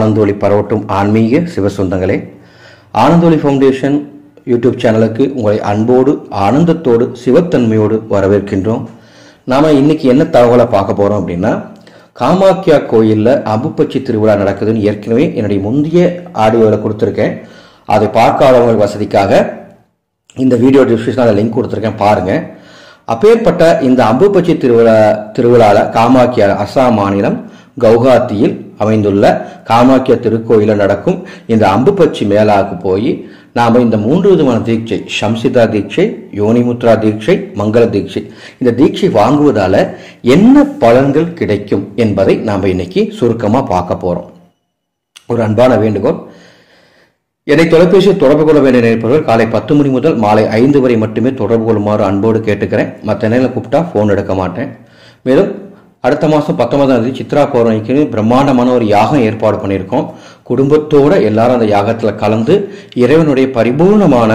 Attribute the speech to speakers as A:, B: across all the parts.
A: ஆனந்தோலி பரவட்டும் ஆன்மீக சிவசொந்தங்களே. ஆனந்தோலி foundation YouTube சேனலுக்கு உங்களை அன்போடு ஆனந்தத்தோடு சிவத்தன்மையோடு வரவேற்கின்றோம். நாம் இன்னைக்கு என்ன தகவலை பார்க்க போகிறோம் அப்படின்னா காமாக்கியா கோயிலில் அம்புப்பச்சி திருவிழா நடக்குதுன்னு ஏற்கனவே என்னுடைய முந்தைய ஆடியோவில் கொடுத்துருக்கேன். அதை பார்க்காதவங்க வசதிக்காக இந்த வீடியோ டிஸ்கிரிப்ஷனில் லிங்க் கொடுத்துருக்கேன் பாருங்கள் அப்பேற்பட்ட இந்த அம்புப்பச்சி திருவிழா திருவிழாவில் காமாக்கியா அஸ்ஸாம் மாநிலம் கவுஹாத்தியில் அமைந்துள்ள காமாக்கிய திருக்கோயிலில் நடக்கும் இந்த அம்புப்பச்சி மேளாவுக்கு போய் நாம் இந்த மூன்று விதமான தீட்சை சம்சிதா தீட்சை யோனிமுத்ரா தீட்சை மங்கள தீட்சை இந்த தீட்சை வாங்குவதால என்ன பலன்கள் கிடைக்கும் என்பதை நாம் இன்னைக்கு சுருக்கமாக பார்க்க போறோம். ஒரு அன்பான வேண்டுகோள். என்னை தொலைபேசியில் தொடர்பு கொள்ள வேண்டிய நினைப்பவர்கள் காலை பத்து மணி முதல் மாலை ஐந்து வரை மட்டுமே தொடர்பு கொள்ளுமாறு அன்போடு கேட்டுக்கிறேன். மற்ற நேரம் கூப்பிட்டா ஃபோன் எடுக்க மாட்டேன். மேலும் அடுத்த மாதம் பத்தொன்பதாம் தேதி சித்ரா பௌர்ணமிக்கு பிரம்மாண்டமான ஒரு யாகம் ஏற்பாடு பண்ணியிருக்கோம். குடும்பத்தோடு எல்லாரும் அந்த யாகத்தில் கலந்து இறைவனுடைய பரிபூர்ணமான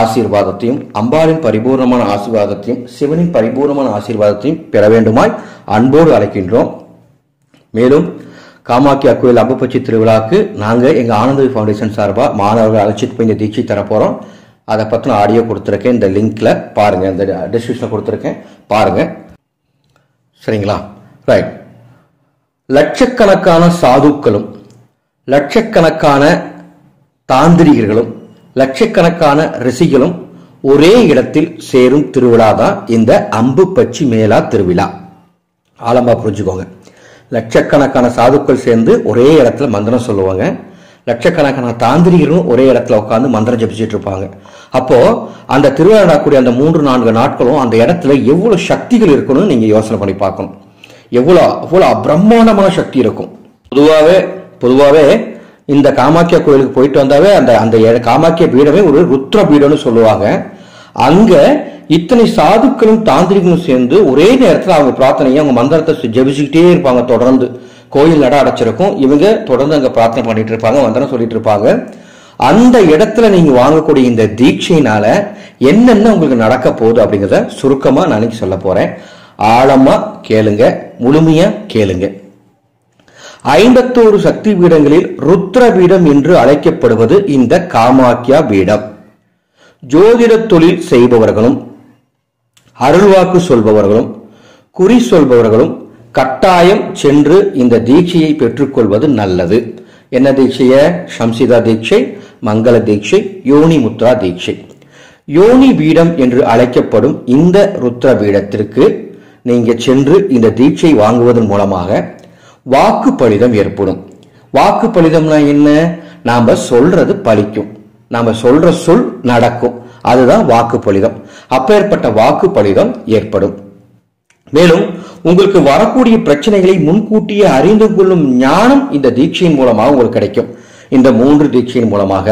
A: ஆசீர்வாதத்தையும் அம்பாளின் பரிபூர்ணமான ஆசீர்வாதத்தையும் சிவனின் பரிபூர்ணமான ஆசீர்வாதத்தையும் பெற வேண்டுமாய் அன்போடு அழைக்கின்றோம். மேலும் காமாக்கியா கோயில் அம்பப்பச்சி திருவிழாவுக்கு நாங்கள் எங்கள் ஆனந்தவி ஃபவுண்டேஷன் சார்பாக மாணவர்கள் அழைச்சிட்டு போய் இந்த தீட்சை தரப்போகிறோம் அதை பற்றின ஆடியோ கொடுத்துருக்கேன். இந்த லிங்க்ல பாருங்கள் இந்த டிஸ்கிரிப்ஷனில் கொடுத்துருக்கேன். பாருங்கள் சரிங்களா? ரைட் லட்சக்கணக்கான சாதுக்களும் லட்சக்கணக்கான தாந்திரிகர்களும் லட்சக்கணக்கான ரிஷிகளும் ஒரே இடத்தில் சேரும் திருவிழா தான் இந்த அம்பு பச்சி மேளா திருவிழா. ஆழமா புரிஞ்சுக்கோங்க. லட்சக்கணக்கான சாதுக்கள் சேர்ந்து ஒரே இடத்துல மந்திரம் சொல்லுவாங்க. லட்சக்கணக்கான தாந்திரிகரும் ஒரே இடத்துல உட்காந்து மந்திரம் ஜபிச்சுட்டு இருப்பாங்க. அப்போ அந்த திருவிழா நடக்கக்கூடிய அந்த மூன்று நான்கு நாட்களும் அந்த இடத்துல எவ்வளவு சக்திகள் இருக்கணும்னு நீங்க யோசனை பண்ணி பார்க்கணும். எவ்வளோ அவ்வளோ பிரம்மாண்டமான சக்தி இருக்கும். பொதுவாகவே பொதுவாகவே இந்த காமாக்கியா கோயிலுக்கு போயிட்டு வந்தாவே அந்த அந்த காமாக்கிய பீடமே ஒரு ருத்ர பீடம்னு சொல்லுவாங்க. அங்க இத்தனை சாதுக்களும் தாந்திரிகளும் சேர்ந்து ஒரே நேரத்தில் அவங்க பிரார்த்தனையை அவங்க மந்திரத்தை ஜபிச்சுக்கிட்டே இருப்பாங்க தொடர்ந்து. கோயில் நட அடைச்சிருக்கும். இவங்க தொடர்ந்து அங்கே பிரார்த்தனை பண்ணிட்டு இருப்பாங்க வந்தனம் சொல்லிட்டு இருப்பாங்க. அந்த இடத்துல நீங்க வாங்கக்கூடிய இந்த தீட்சையினால என்னென்ன உங்களுக்கு நடக்க போகுது அப்படிங்கிறத சுருக்கமாக நான் இன்னைக்கு சொல்ல போறேன். ஆழமா கேளுங்க முழுமையா கேளுங்க. ஐம்பத்தோரு சக்தி பீடங்களில் ருத்ர பீடம் என்று அழைக்கப்படுவது இந்த காமாக்கியா பீடம். ஜோதிட தொழில் செய்பவர்களும் அருள்வாக்கு சொல்பவர்களும் குறி சொல்பவர்களும் கட்டாயம் சென்று இந்த தீட்சையை பெற்றுக்கொள்வது நல்லது. என்ன தீட்சைய? சம்சிதா தீட்சை மங்கள தீட்சை யோனி முத்ரா தீட்சை. யோனி பீடம் என்று அழைக்கப்படும் இந்த ருத்ர பீடத்திற்கு நீங்க சென்று இந்த தீட்சை வாங்குவதன் மூலமாக வாக்கு பலிதம் ஏற்படும். வாக்கு பலிதம்னா என்ன? நாம சொல்றது பலிக்கும். நாம சொல்ற சொல் நடக்கும். அதுதான் வாக்கு பலிதம். அப்பேற்பட்ட வாக்கு பலிதம் ஏற்படும். மேலும் உங்களுக்கு வரக்கூடிய பிரச்சனைகளை முன்கூட்டியே அறிந்து கொள்ளும் ஞானம் இந்த தீட்சையின் மூலமாக உங்களுக்கு கிடைக்கும். இந்த மூன்று தீட்சையின் மூலமாக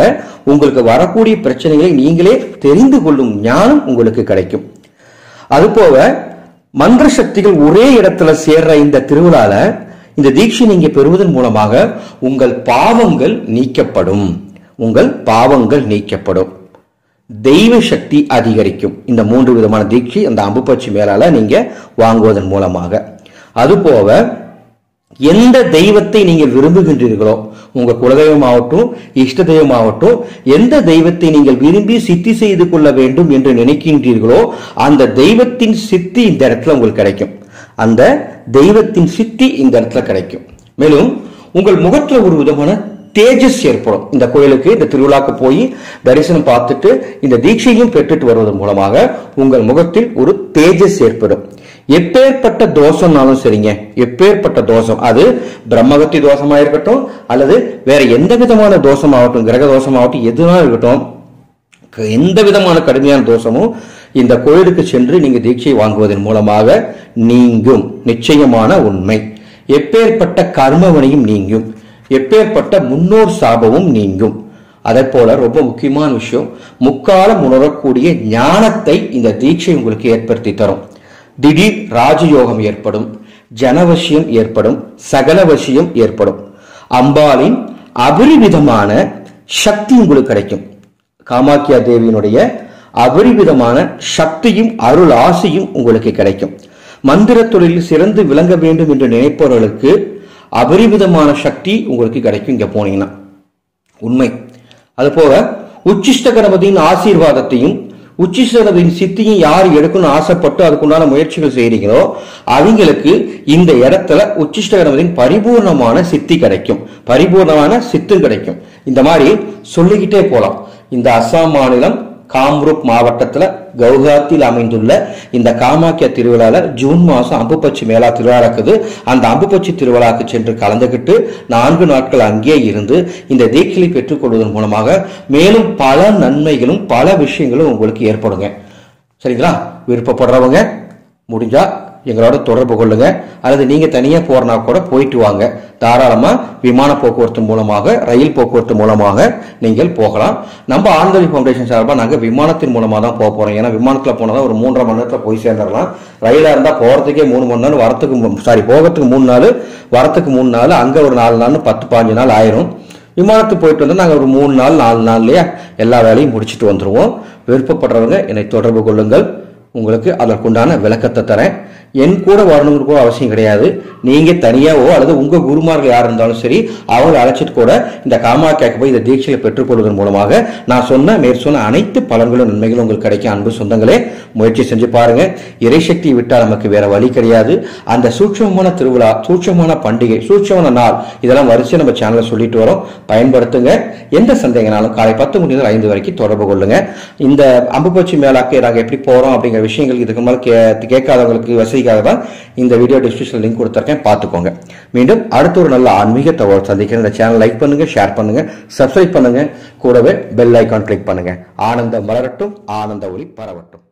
A: உங்களுக்கு வரக்கூடிய பிரச்சனைகளை நீங்களே தெரிந்து கொள்ளும் ஞானம் உங்களுக்கு கிடைக்கும். அதுபோக மந்திர சக்திகள் ஒரே இடத்துல சேர்ற இந்த திருவிழால இந்த தீட்சை நீங்க பெறுவதன் மூலமாக உங்கள் பாவங்கள் நீக்கப்படும். உங்கள் பாவங்கள் நீக்கப்படும். தெய்வ சக்தி அதிகரிக்கும். இந்த மூன்று விதமான தீட்சி அந்த அம்புப்பச்சி மேலால நீங்க வாங்குவதன் மூலமாக. அதுபோக எந்த தெய்வத்தை நீங்க விரும்புகின்றீர்களோ உங்க குலதெய்வம் ஆகட்டும் இஷ்ட தெய்வம் ஆகட்டும் எந்த தெய்வத்தை நீங்கள் விரும்பி சித்தி செய்து கொள்ள வேண்டும் என்று நினைக்கின்றீர்களோ அந்த தெய்வத்தின் சித்தி இந்த இடத்துல உங்களுக்கு கிடைக்கும். அந்த தெய்வத்தின் சித்தி இந்த இடத்துல கிடைக்கும். மேலும் உங்கள் முகத்துல ஒரு விதமான தேஜஸ் ஏற்படும். இந்த கோயிலுக்கு இந்த திருவிழாக்கு போய் தரிசனம் பார்த்துட்டு இந்த தீட்சையும் பெற்றுட்டு வருவதன் மூலமாக உங்கள் முகத்தில் ஒரு தேஜஸ் ஏற்படும். எப்பேற்பட்ட தோஷம்னாலும் சரிங்க. எப்பேற்பட்ட தோஷம். அது பிரம்மகத்தி தோஷமா இருக்கட்டும் அல்லது வேற எந்த விதமான தோஷமாகட்டும் கிரக தோஷமாகட்டும் எதுனா இருக்கட்டும் எந்த விதமான கடுமையான தோஷமும் இந்த கோயிலுக்கு சென்று நீங்க தீட்சை வாங்குவதன் மூலமாக நீங்கும். நிச்சயமான உண்மை. எப்பேற்பட்ட கர்மவனையும் நீங்கும். எப்பேற்பட்ட முன்னோர் சாபமும் நீங்கும். அதே போல ரொம்ப முக்கியமான விஷயம் முக்காலம் உணரக்கூடிய ஞானத்தை இந்த தீட்சை உங்களுக்கு ஏற்படுத்தி தரும். திடீர் ராஜயோகம் ஏற்படும் ஜனவசியம் ஏற்படும் சகலவசியம் ஏற்படும். அம்பாளின் அபரிவிதமான சக்தி உங்களுக்கு கிடைக்கும். காமாக்கியா தேவியினுடைய அபரிவிதமான சக்தியும் அருள் ஆசையும் உங்களுக்கு கிடைக்கும். மந்திர தொழிலில் சிறந்து விளங்க வேண்டும் என்று நினைப்பவர்களுக்கு அபரிமிதமான சக்தி உங்களுக்கு கிடைக்கும் இங்க போனீங்கன்னா. உண்மை. அதுபோக உச்சிஷ்ட கணபதியின் ஆசீர்வாதத்தையும் உச்சிஷ்ட சித்தியும் யார் எடுக்கணும்னு ஆசைப்பட்டு அதுக்குண்டான முயற்சிகள் செய்கிறீங்களோ அவங்களுக்கு இந்த இடத்துல உச்சிஷ்ட கணபதியின் பரிபூர்ணமான சித்தி கிடைக்கும். பரிபூர்ணமான சித்தும் கிடைக்கும். இந்த மாதிரி சொல்லிக்கிட்டே போகலாம் இந்த அஸ்ஸாம் மாநிலம் காம்ரூப் மாவட்டத்தில் கவுகாத்தியில் அமைந்துள்ள இந்த காமாக்கிய திருவிழால ஜூன் மாதம் அம்புப்பச்சி மேளா திருவிழா இருக்குது அந்த அம்புப்பச்சி திருவிழாக்கு சென்று கலந்துக்கிட்டு நான்கு நாட்கள் அங்கே இருந்து இந்த தீக்கிலை பெற்றுக்கொள்வதன் மூலமாக மேலும் பல நன்மைகளும் பல விஷயங்களும் உங்களுக்கு ஏற்படுங்க. சரிங்களா? விருப்பப்படுறவங்க முடிஞ்சா எங்களோட தொடர்பு கொள்ளுங்க. அல்லது நீங்க தனியா போறனா கூட போயிட்டு வாங்க. தாராளமா விமான போக்குவரத்து மூலமாக ரயில் போக்குவரத்து மூலமாக நீங்கள் போகலாம். நம்ம ஆந்தவி ஃபவுண்டேஷன் சார்பாக நாங்கள் விமானத்தின் மூலமாக தான் போக போறோம். ஏன்னா விமானத்தில் போனால் ஒரு மூன்றரை மணி நேரத்தில் போய் சேர்ந்துடலாம். ரயிலாக இருந்தால் போகிறதுக்கே மூணு மணி நேரம் வரத்துக்கு சாரி போகிறதுக்கு மூணு நாள் வரத்துக்கு மூணு நாள் அங்கே ஒரு நாலு நாள் பத்து பாஞ்சு நாள் ஆயிரும். விமானத்துக்கு போயிட்டு வந்து நாங்கள் ஒரு மூணு நாள் நாலு நாள்லையே எல்லா வேலையும் முடிச்சுட்டு வந்துடுவோம் விருப்பப்படுறவங்க என்னை தொடர்பு கொள்ளுங்கள். உங்களுக்கு அதற்குண்டான விளக்கத்தை தரேன். என் கூட வரணுங்கிற கூட அவசியம் கிடையாது. நீங்கள் தனியாவோ அல்லது உங்கள் குருமார்கள் யார் இருந்தாலும் சரி அவங்களை அழைச்சிட்டு கூட இந்த காமாக்கியாக்கு போய் இந்த தீட்சையை பெற்றுக்கொள்வதன் மூலமாக நான் சொன்ன மேற் சொன்ன அனைத்து பலன்களும் நன்மைகளும் உங்களுக்கு கிடைக்கும். அன்பு சொந்தங்களே முயற்சி செஞ்சு பாருங்க. இறைசக்தியை விட்டால் நமக்கு வேற வழி கிடையாது. அந்த சூட்சமான திருவிழா சூட்சமான பண்டிகை சூட்சமான நாள் இதெல்லாம் வரிசை நம்ம சேனலில் சொல்லிட்டு வரோம். பயன்படுத்துங்க. எந்த சந்தேகனாலும் காலை பத்து மணி முதல் ஐந்து வரைக்கும் தொடர்பு கொள்ளுங்க. இந்த அம்புப்பச்சி மேலாக்கு நாங்கள் எப்படி போகிறோம் அப்படிங்கிற விஷயங்கள் இதுக்கு மேலே கே கேட்காதவங்களுக்கு வசதிக்காக தான் இந்த வீடியோ டிஸ்கிரிப்ஷன் லிங்க் கொடுத்துருக்கேன். பார்த்துக்கோங்க. மீண்டும் அடுத்த ஒரு நல்ல ஆன்மீக தகவல் சந்திக்கிறேன். இந்த சேனல் லைக் பண்ணுங்க ஷேர் பண்ணுங்க சப்ஸ்கிரைப் பண்ணுங்க. கூடவே பெல் ஐக்கான் கிளிக் பண்ணுங்க. ஆனந்தம் மலரட்டும் ஆனந்த ஒளி பரவட்டும்.